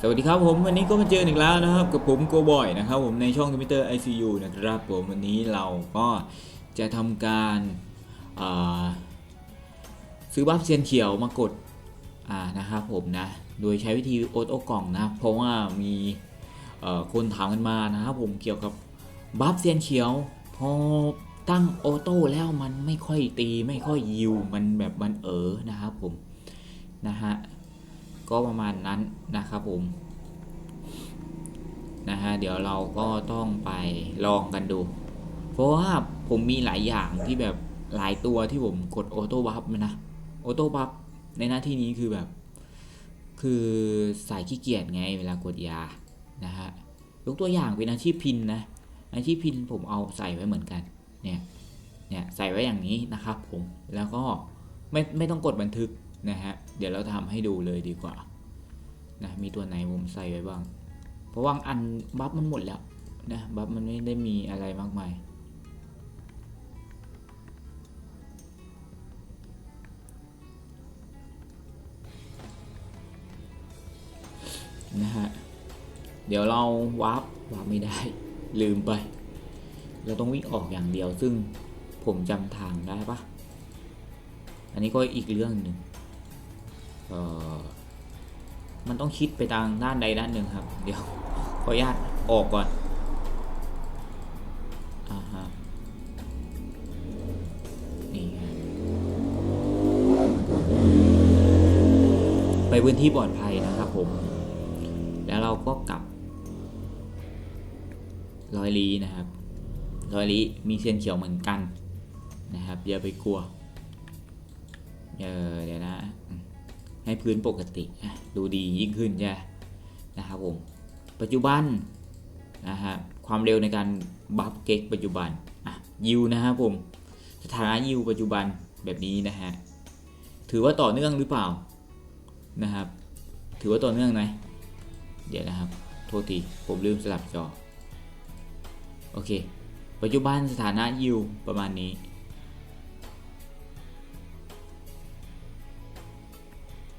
สวัสดีครับผมวันนี้ก็มาเจออีกแล้วนะครับกับผมโกบอยนะครับผมในช่องคอมพิวเตอร์ ICU นะครับผมวันนี้เราก็จะทำการาซื้อบัฟเซียนเขียวมากดานะครับผมนะโดยใช้วิธีโอโต้กล่องนะเพราะว่ามีคนถามกันมานะครับผมเกี่ยวกับบัฟเซียนเขียวพอตั้งออโต้แล้วมันไม่ค่อยตีไม่ค่อยยิวมันแบบมันเออนะครับผมนะฮะ ก็ประมาณนั้นนะครับผมนะฮะเดี๋ยวเราก็ต้องไปลองกันดู เพราะว่าผมมีหลายอย่างที่แบบหลายตัวที่ผมกดออโต้บัฟนะออโต้บัฟในหน้าที่นี้คือแบบ คือสายขี้เกียจไงเวลากดยานะฮะยกตัวอย่างเป็นอาชีพพินนะอาชีพพินผมเอาใส่ไว้เหมือนกันเนี่ยเนี่ยใส่ไว้อย่างนี้นะครับผมแล้วก็ไม่ไม่ต้องกดบันทึก นะฮะ เดี๋ยวเราทำให้ดูเลยดีกว่า นะ มีตัวไหนผมใส่ไว้บ้าง เพราะว่าอันบัฟมันหมดแล้วนะบัฟมันไม่ได้มีอะไรมากมาย นะฮะ เดี๋ยวเราวาร์ปวาร์ปไม่ได้ ลืมไป เราต้องวิ่งออกอย่างเดียวซึ่งผมจำทางได้ปะอันนี้ก็อีกเรื่องหนึ่ง เออมันต้องคิดไปทางด้านใดด้านหนึ่งครับ เดี๋ยวขออนุญาตออกก่อนอ่าฮะนี่ไปพื้นที่ปลอดภัยนะครับผม แล้วเราก็กลับรอยลีนะครับรอยลีมีเส้นเขียวเหมือนกันนะครับอย่าไปกลัวเออเดี๋ยวนะ ให้พื้นปกติดูดียิ่งขึ้นใช่ไหมนะครับผมปัจจุบันนะฮะความเร็วในการบัฟเก็กปัจจุบันอะยิวนะครับผมสถานะยิวปัจจุบันแบบนี้นะฮะถือว่าต่อเนื่องหรือเปล่านะครับ ถือว่าต่อเนื่องไหมเดี๋ยวนะครับ โทษทีผมลืมสลับจอ โอเค ปัจจุบันสถานะยิวประมาณนี้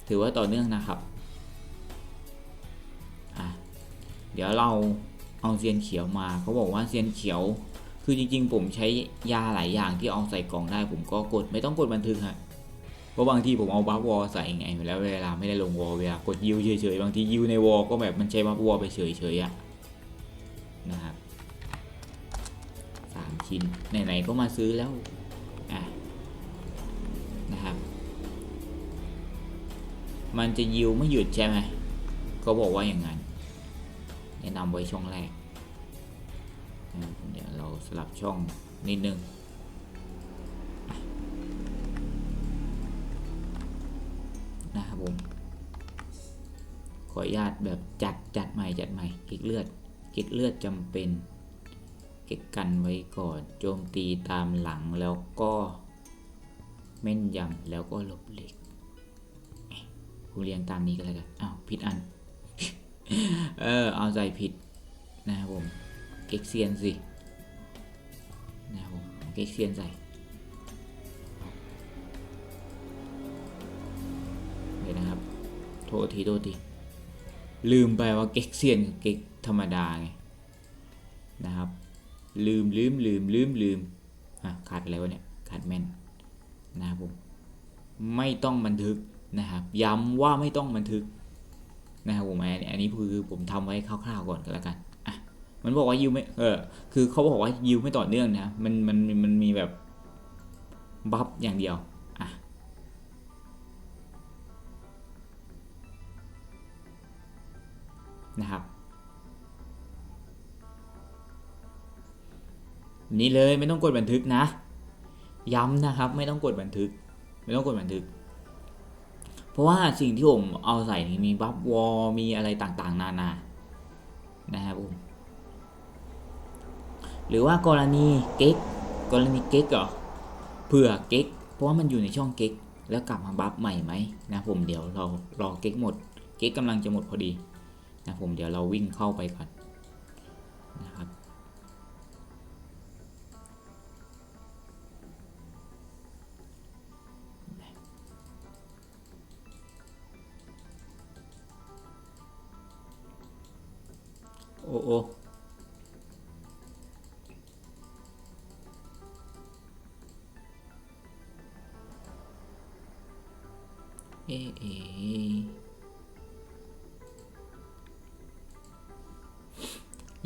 ถือว่าต่อเนื่องนะครับเดี๋ยวเราเอาเซียนเขียวมาเขาบอกว่าเซียนเขียว คือจริงๆ ผมใช้ยาหลายอย่างที่เอาใส่กล่องได้ผมก็กดไม่ต้องกดบันทึกฮะเพราะบางทีผมเอาบัฟวอลใส่ไงแล้วเวลาไม่ได้ลงวอลเวลากดยิวเฉยๆบางทียิวในวอลก็แบบมันใช้บัฟวอลไปเฉยๆอะนะครับสามชิ้นไหนๆก็มาซื้อแล้วอะ มันจะยิวไม่หยุดใช่ไหมเขาบอกว่าอย่างนั้นแนะนำไว้ช่องแรก เดี๋ยวเราสลับช่องนิดนึงนะครับผมขออนุญาตแบบจัดจัดใหม่จัดใหม่เก็กเลือดเก็กเลือดจำเป็นเก็กกันไว้ก่อนโจมตีตามหลังแล้วก็แม่นยำแล้วก็หลบหลีก ผมเรียงตามนี้ก็แล้วกันอ้าวผิดอัน เออ เอาใจผิดนะครับผมเก็กเซียนสินะครับผมเก็กเซียนใส่เดี๋ยวนะครับ โทษทีโทษทีลืมไปว่าเก็กเซียนเก็กธรรมดาไงนะครับ ลืมลืมลืมลืมลืมอะขาดอะไรวะเนี่ยขาดแม่นนะครับผมไม่ต้องบันทึก นะครับย้ำว่าไม่ต้องบันทึกนะครับผมอันนี้อันนี้คือผมทำไว้คร่าวๆก่อนก็แล้วกันอะมันบอกว่ายิวไม่เออคือเขาบอกว่ายิวไม่ต่อเนื่องนะมันมันมันมีแบบบัฟอย่างเดียวอะนะครับนี่เลยไม่ต้องกดบันทึกนะ ย้ำนะครับ ไม่ต้องกดบันทึก ไม่ต้องกดบันทึก เพราะว่าสิ่งที่ผมเอาใส่นี่มีบัฟวอลมีอะไรต่างๆ นานานะครับผมหรือว่ากรณีเก๊กกรณีเก๊กเหรอเผื่อเก๊กเพราะว่ามันอยู่ในช่องเก๊กแล้วกลับมาบัฟใหม่ไหมนะผมเดี๋ยวเรารอเก๊กหมด เก๊กกำลังจะหมดพอดีนะผมเดี๋ยวเราวิ่งเข้าไปก่อนนะครับ เอเอ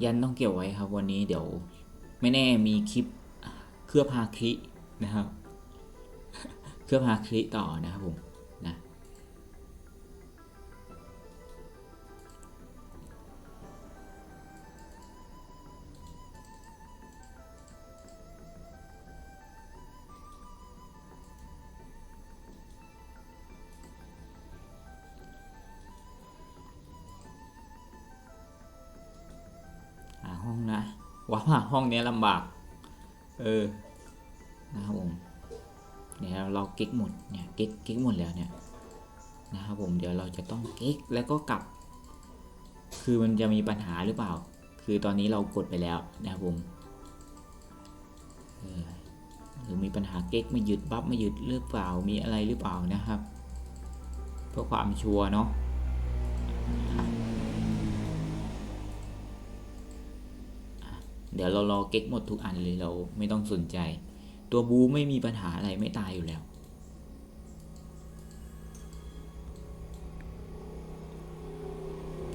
ยันต้องเก็บไว้ครับวันนี้เดี๋ยว ไม่แน่มีคลิปเครือพาคลินะครับ เครือพาคลิต่อนะครับผม ว่าหาห้องนี้ลำบาก เออ นะครับผม เนี่ยเราเก๊กหมด เนี่ยเก๊กเก๊กหมดแล้วเนี่ย นะครับผม เดี๋ยวเราจะต้องเก๊กแล้วก็กลับ คือมันจะมีปัญหาหรือเปล่า คือตอนนี้เรากดไปแล้วนะครับผมหรือมีปัญหาเก๊กไม่หยุดบัฟไม่หยุดหรือเปล่า มีอะไรหรือเปล่านะครับ เพื่อความชัวร์เนาะ เดี๋ยวเรารอเก๊กหมดทุกอันเลยเราไม่ต้องสนใจ ตัวบูไม่มีปัญหาอะไรไม่ตายอยู่แล้ว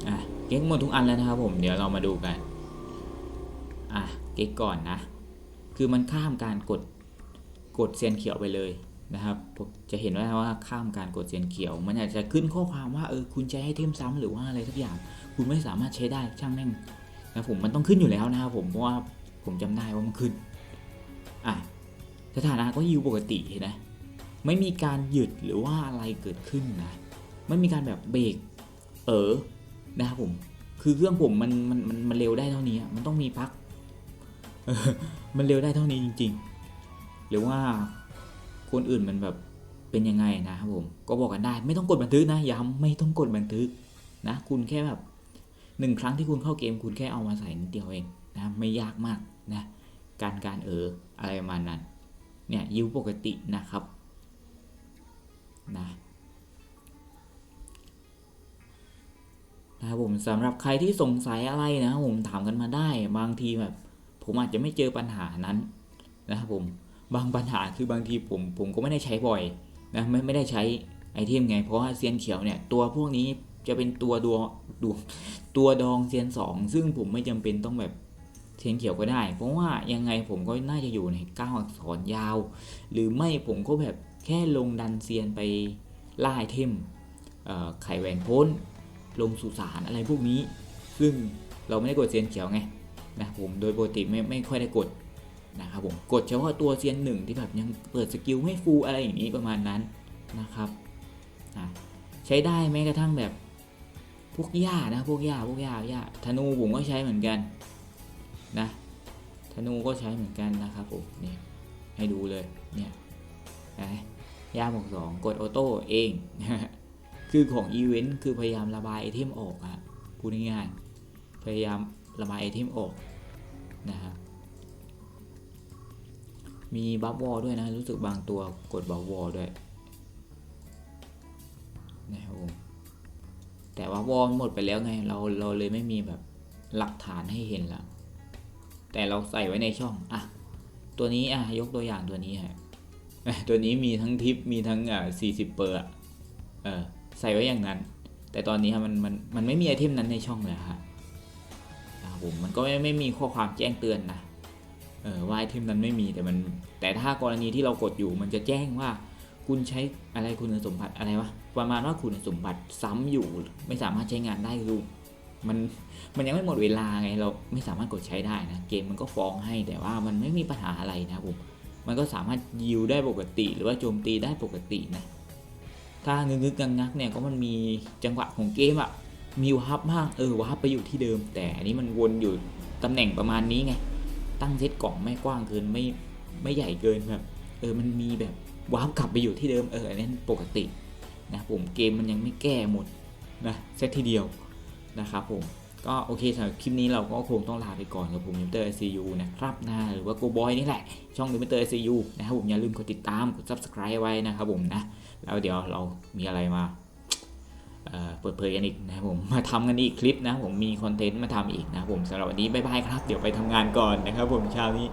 อะ เก๊กหมดทุกอันแล้วนะครับผม เดี๋ยวเรามาดูกัน อะ เก๊กก่อนนะ คือมันข้ามการกดกดเซียนเขียวไปเลยนะครับจะเห็นว่าว่าข้ามการกดเซียนเขียว มันอาจจะขึ้นข้อความว่าเออคุณใช้ให้เทมซ้ำหรือว่าอะไรสักอย่าง คุณไม่สามารถใช้ได้ช่างแม่ง นะผมมันต้องขึ้นอยู่แล้วนะครับผมเพราะว่าผมจำได้ว่ามันขึ้นอะสถานะก็ยิวปกติเห็นไหมไม่มีการหยุดหรือว่าอะไรเกิดขึ้นนะไม่มีการแบบเบรกเออนะครับผมคือเครื่องผมมันมันมันมันเร็วได้เท่านี้มันต้องมีพักมันเร็วได้เท่านี้จริง ๆ หรือว่าคนอื่นมันแบบเป็นยังไงนะครับผมก็บอกกันได้ ไม่ต้องกดบันทึกนะย้ำไม่ต้องกดบันทึกนะ คุณแค่แบบ หนึ่งครั้งที่คุณเข้าเกมคุณแค่เอามาใส่นิดเดียวเองนะไม่ยากมากนะการการเอออะไรประมาณนั้นเนี่ยยิวปกตินะครับนะนะครับผมสำหรับใครที่สงสัยอะไรนะครับผมถามกันมาได้บางทีแบบผมอาจจะไม่เจอปัญหานั้นนะครับผมบางปัญหาคือบางทีผมผมก็ไม่ได้ใช้บ่อยนะไม่ไม่ได้ใช้ไอเทมไงเพราะว่าเซียนเขียวเนี่ยตัวพวกนี้ จะเป็นตัวดวดวตัวดองเซียนสองซึ่งผมไม่จำเป็นต้องแบบเซียนเขียวก็ได้ เพราะว่ายังไงผมก็น่าจะอยู่ในก้าวอักษรยาว หรือไม่ผมก็แบบแค่ลงดันเซียนไปล่าไอเทมไข่แหวนพ้น ลงสุสานอะไรพวกนี้ ซึ่งเราไม่ได้กดเซียนเขียวไงนะผมโดยปกติไม่ไม่ค่อยได้กดนะครับผมกดเฉพาะตัวเซียนหนึ่งที่แบบยังเปิดสกิลไม่ฟูลอะไรอย่างนี้ประมาณนั้นนะครับอะใช้ได้แม้กระทั่งแบบ พวกหญ้านะพวกหญ้าพวกหญ้าหญ้าธนูผมก็ใช้เหมือนกันนะธนูก็ใช้เหมือนกันนะครับผมนี่ให้ดูเลยเนี่ยนะหญ้าหมวกสองกดออโต้เอง คือของอีเวนต์คือพยายามระบายไอเทมออกอะพูดง่ายๆพยายามระบายไอเทมออกนะครับมีบัฟวอลด้วยนะ รู้สึกบางตัวกดบัฟวอลด้วย แต่ว่าวอลหมดไปแล้วไง เราเราเลยไม่มีแบบหลักฐานให้เห็นละแต่เราใส่ไว้ในช่องอะตัวนี้อะยกตัวอย่างตัวนี้ฮะตัวนี้มีทั้งทิปมีทั้งอ่าสี่สิบเปอร์เออใส่ไว้อย่างนั้น แต่ตอนนี้ฮะมันมันมันไม่มีไอเทมนั้นในช่องเลยฮะนะผมมันก็ไม่ไม่มีข้อความแจ้งเตือนนะเออว่าไอเทมนั้นไม่มีแต่มันแต่ถ้ากรณีที่เรากดอยู่มันจะแจ้งว่า คุณใช้อะไรคุณสมบัติอะไรวะประมาณว่าคุณสมบัติซ้ำอยู่ไม่สามารถใช้งานได้คือมันมันยังไม่หมดเวลาไงเราไม่สามารถกดใช้ได้นะเกมมันก็ฟ้องให้แต่ว่ามันไม่มีปัญหาอะไรนะผมมันก็สามารถยิวได้ปกติหรือว่าโจมตีได้ปกตินะถ้างึกๆงักๆเนี่ยก็มันมีจังหวะของเกมอะมีวาร์ปบ้างเออวาร์ปไปอยู่ที่เดิม แต่อันนี้มันวนอยู่ตำแหน่งประมาณนี้ไงตั้งเซตกล่องไม่กว้างเกินไม่ไม่ใหญ่เกินแบบเออมันมีแบบ ว้าร์ปกลับไปอยู่ที่เดิมเอออันนี้ปกตินะผมเกมมันยังไม่แก้หมดนะเซตทีเดียวนะครับผมก็โอเคสำหรับคลิปนี้เราก็คงต้องลาไปก่อนกับผมมิเตอร์ ICU นะครับนะหรือว่าโกบอยนี่แหละ ช่องมิเตอร์ ICU นะครับผมอย่าลืมกดติดตามกด subscribe ไว้นะครับผมนะ แล้วเดี๋ยวเรามีอะไรมาเปิดเผยกันอีกนะครับผมมาทำกันอีกคลิปนะผมมีคอนเทนต์มาทำอีกนะครับผมสำหรับวันนี้บ๊ายบายครับ เดี๋ยวไปทำงานก่อนนะครับผมเช้านี้